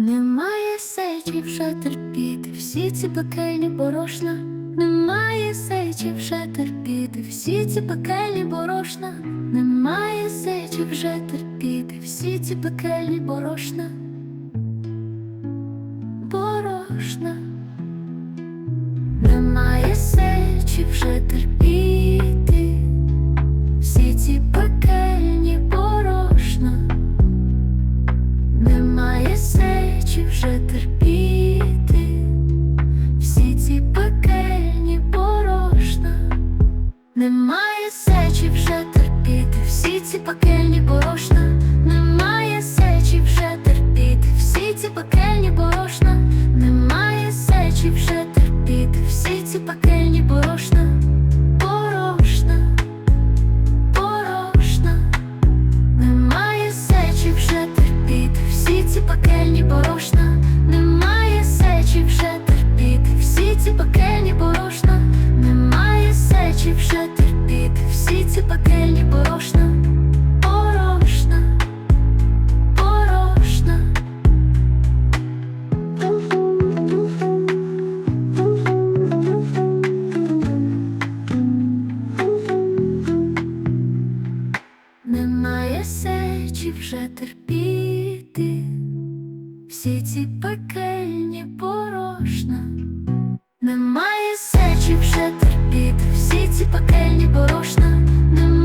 Немає сечі вже терпіти, всі ці пекельні борошна, немає сечі вже терпіти, всі ці пекельні борошна, немає сечі вже терпіти, всі ці пекельні борошна, борошна, немає сечі вже терпіти, сечі вже терпіти, всі ці пекельні порожна? немає сечі вже терпіти, всі ці пекельні борошна, немає сечі вже терпіти, всі ці пекельні борошна, немає сечі вже терпіти, всі ці пекельні борошна, борошна, борошна. Немає сечі вже терпіти, всі ці пекельні борошна, немає сечі вже терпіти, всі ці пекельні борошна, немає